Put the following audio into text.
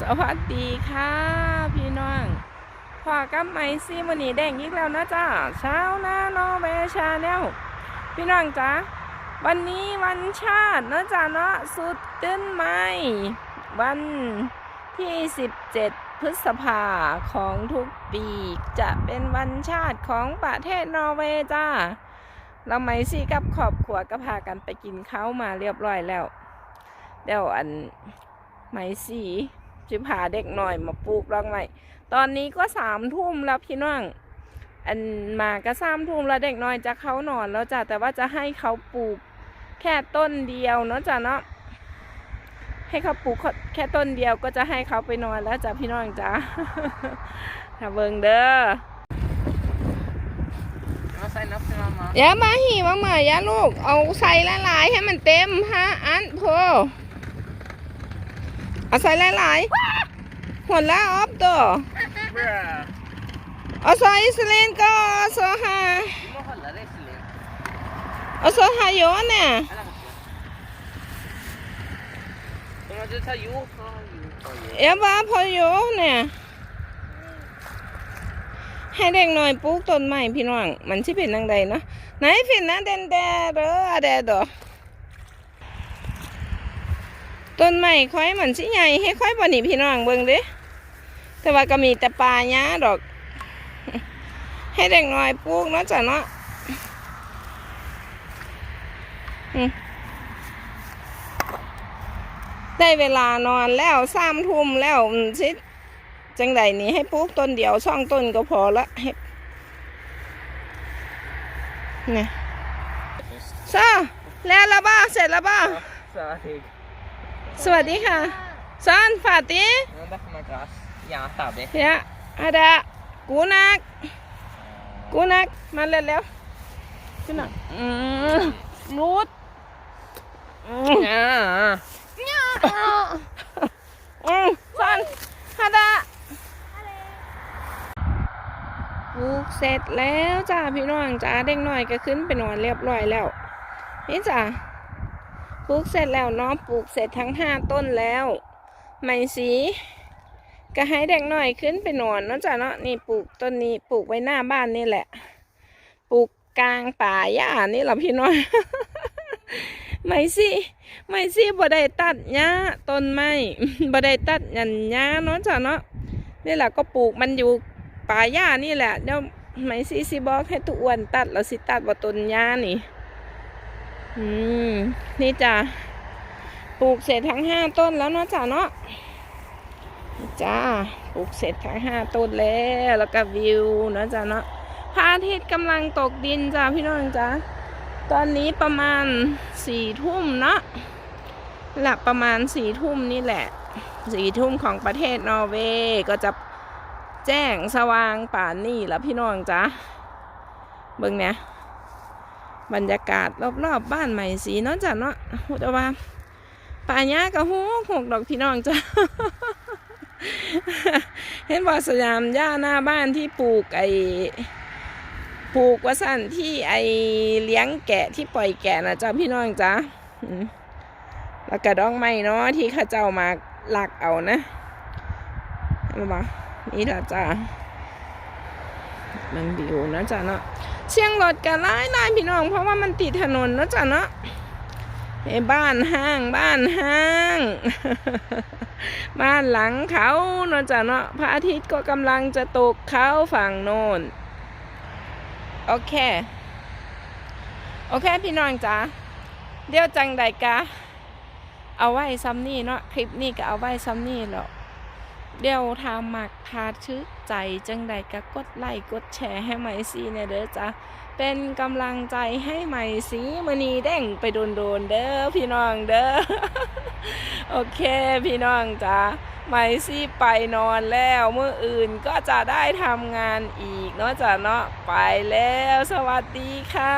สวัสดีค่ะพี่น้องพอกับไมซี่มันนี้แดงอีกแล้วนะจ้าเช้าหน้านอเวชาแนลพี่น้องจ้าวันนี้วันชาตินะจ้าเนาะสุดตื้นไม้วันที่ 17 พฤษภาของทุกปีจะเป็นวันชาติของประเทศนอร์เวย์จ้า เราไมซี่กับครอบครัวก็พากันไปกินข้าวมาเรียบร้อยแล้ว เดี๋ยวอันไหม สีจะพาเด็กหน่อยมาปลูกรังใหม่ตอนนี้ก็สามทุ่มแล้วพี่น้องอันมาก็สามทุ่มแล้วเด็กน้อยจะเข้านอนแล้วจ้ะแต่ว่าจะให้เขาปลูกแค่ต้นเดียวเนาะจ้ะเนาะให้เขาปลูกแค่ต้นเดียวก็จะให้เขาไปนอนแล้วจ้ะพี่น้องจ้ะถ้าเบิ่งเด้อมาใส่นับใช่ไหมมาอย่ามาหีมาเหมยอย่าลูก เอาใส่หลายๆให้มันเต็มฮะอันโพ เอาใส่หลายๆหัวละออฟตัวเบื่อเอาใส่อิสเลนก็เอาโซฮาไม่ขอละได้สิเลยเอาโซฮาโยนเนี่ยอะไรกันตัวมันจะใช้ยูเขายูเขายูเอ๋บ้าพอโยเนี่ยให้เด็กหน่อยปลูกต้นใหม่พี่น้อง มันชิเป็นนังใดเนาะไหนเป็นนะเดนแดเด้ออะแดดอ ต้นใหม่ค่อยมันสิใหญ่ให้ค่อยบ่นี่พี่น้องเบิ่งเด้แต่ว่าก็มีแต่ปลาหญ้าดอก ให้เด็กหน่อยปลูกเนาะจ้ะเนาะอืมได้เวลานอนแล้วสามทุ่มแล้วอืมสิจังใดนี่ให้ปลูกต้นเดียวช่องต้นก็พอละให้เนี่ยซาแล้วละบ้าเสร็จแล้วบ้าสวัสดี สวัสดีค่ะซานฟาตินั่นได้มากราสยาตับเด็กยะอาดากูนัก กูนัก มาเร็วเร็วกูนักอืมรูดอืมอ่าอืมซันฮาดาปลูกเสร็จแล้วจ้าพี่น้องจ้าเด็กหน่อยก็ขึ้นไปนอนเรียบร้อยแล้ว นี่จ้า ปลูกเสร็จแล้วเนาะปลูกเสร็จทั้งห้าต้นแล้วไม่สีก็ให้เด็กหน่อยขึ้นไปนอนเนาะจ้าเนาะนี่ปลูกต้นนี้ปลูกไว้หน้าบ้านนี่แหละ ปลูกกลางป่าหญ้านี่แหละพี่น้อยไม่สิไม่สิบ่ได้ตัดหญ้าต้นไม้บ่ได้ตัดหยันหญ้าเนาะจ้ะเนาะนี่แหละก็ปลูกมันอยู่ป่าหญ้านี่แหละเดี๋ยวไม่สิสิบอกให้ตุอ้วนตัดแล้วสิตัดว่าต้นหญ้านี่ อืม นี่จ้ะปลูกเสร็จทั้งห้าต้นแล้วเนาะจ้ะเนาะจ้าปลูกเสร็จทั้งห้าต้นแล้วแล้วก็วิวเนาะจ้ะเนาะพระอาทิตย์กำลังตกดินจ้าพี่น้องจ้าตอนนี้ประมาณสี่ทุ่มเนาะหลับประมาณสี่ทุ่มนี่แหละสี่ทุ่มของประเทศนอร์เวย์ก็จะแจ้งสว่างป่านนี่แล้วพี่น้องจ้ะเบิ่งเนี่ย บรรยากาศรอบๆบบ้านใหม่สีเนาะจ้ะเนาะแต่ว่าป่าหญ้าก็หูหกดอกพี่น้องจ้ะเห็นว่าสยามหญ้าหน้าบ้านที่ปลูกไอปลูกว่าสั่นที่ไอเลี้ยงแกะที่ปล่อยแกะนะจ๊ะพี่น้องจ๊ะแล้วกระดองไม้เนาะที่ข้าเจ้ามาหลักเอานะมาบอกนี่ละจ้ะ มันบิวนะจ๊ะเนาะเชียงรถกันไล่ไล่พี่น้อง เพราะว่ามันติดถนนนะจ๊ะเนาะไอ้บ้านห้างบ้านห้าง บ้านหลังเขาเนาะจ๊ะเนาะพระอาทิตย์ก็กำลังจะตกเขาฝั่งโน้นโอเค โอเคพี่น้องจ๋าเดี๋ยวจังใดกะ เอาไว้ซ้ำนี่เนาะคลิปนี้ก็เอาไว้ซ้ำนี่หรอก เดี๋ยวทามักพาชึกใจจังใดกะกดไลค์กดแชร์ให้ไหมซีเนี่ยเด้อจ้าเป็นกำลังใจให้ไหมซีมือนีเด้งไปโดนๆเด้อพี่น้องเด้อโอเคพี่น้องจ้าไม่ซี่ไปนอนแล้วเมื่ออื่นก็จะได้ทำงานอีกเนาะจ้ะเนาะไปแล้ว สวัสดีค่ะ